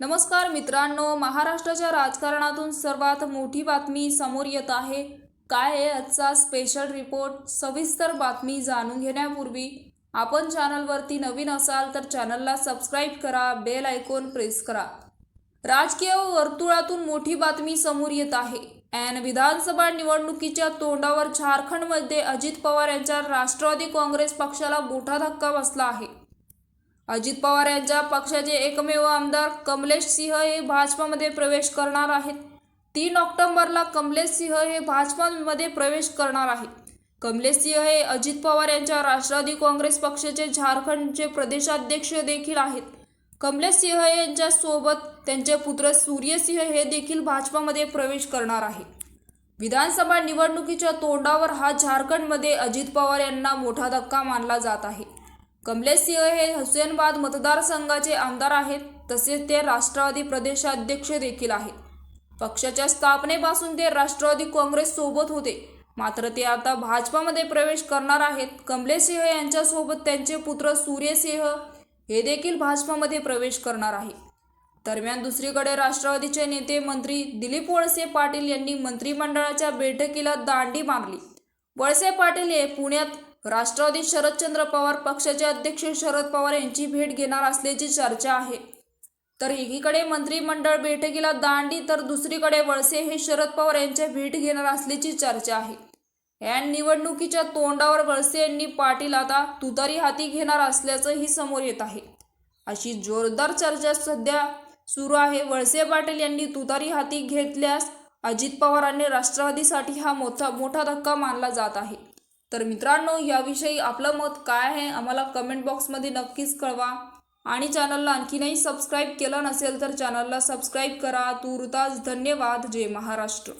नमस्कार मित्रांनो महाराष्ट्राच्या राजकारणातून सर्वात मोठी बातमी समोर येत आहे. काय आहे आजचा स्पेशल रिपोर्ट सविस्तर बातमी जाणून घेण्यापूर्वी आपण चॅनलवरती नवीन असाल तर चॅनलला सबस्क्राईब करा बेल आयकॉन प्रेस करा. राजकीय वर्तुळातून मोठी बातमी समोर येत आहे. ऐन विधानसभा निवडणुकीच्या तोंडावर झारखंडमध्ये अजित पवार यांच्या राष्ट्रवादी काँग्रेस पक्षाला मोठा धक्का बसला आहे. अजित पवार यांच्या पक्षाचे एकमेव आमदार कमलेश सिंह हे भाजपामध्ये प्रवेश करणार आहेत. तीन ऑक्टोबरला कमलेश सिंह हे भाजपामध्ये प्रवेश करणार आहेत. कमलेश सिंह हे अजित पवार यांच्या राष्ट्रवादी काँग्रेस पक्षाचे झारखंडचे प्रदेशाध्यक्ष देखील आहेत. कमलेश सिंह यांच्या सोबत त्यांचे पुत्र सूर्यसिंह हे देखील भाजपामध्ये प्रवेश करणार आहे विधानसभा निवडणुकीच्या तोंडावर हा झारखंडमध्ये अजित पवार यांना मोठा धक्का मानला जात आहे. कमलेश सिंह हे हुसेनबाद मतदारसंघाचे आमदार आहेत तसेच ते राष्ट्रवादी प्रदेशाध्यक्ष देखील आहेत. पक्षाच्या स्थापनेपासून ते राष्ट्रवादी काँग्रेस सोबत होते. मात्र ते आता भाजपामध्ये प्रवेश करणार आहेत. कमलेश सिंह यांच्यासोबत त्यांचे पुत्र सूर्यसिंह हे देखील भाजपामध्ये प्रवेश करणार आहे. दरम्यान दुसरीकडे राष्ट्रवादीचे नेते मंत्री दिलीप वळसे पाटील यांनी मंत्रिमंडळाच्या बैठकीला दांडी मारली. वळसे पाटील हे पुण्यात राष्ट्रवादी शरदचंद्र पवार पक्षाचे अध्यक्ष शरद पवार यांची भेट घेणार असल्याची चर्चा आहे. तर एकीकडे मंत्रिमंडळ बैठकीला दांडी तर दुसरीकडे वळसे हे शरद पवार यांच्या भेट घेणार असल्याची चर्चा आहे. या निवडणुकीच्या तोंडावर वळसे यांनी पाटील आता तुतारी हाती घेणार असल्याचंही समोर येत आहे. अशी जोरदार चर्चा सध्या सुरू आहे. वळसे पाटील यांनी तुतारी हाती घेतल्यास अजित पवारांनी राष्ट्रवादीसाठी हा मोठा मोठा धक्का मानला जात आहे. तर मित्रांनो याविषयी आपलं मत काय आहे आम्हाला कमेंट बॉक्समध्ये नक्कीच कळवा. आणि चॅनलला आणखीनही सबस्क्राईब केलं नसेल तर चॅनलला सबस्क्राईब करा. तुर्तास धन्यवाद. जय महाराष्ट्र.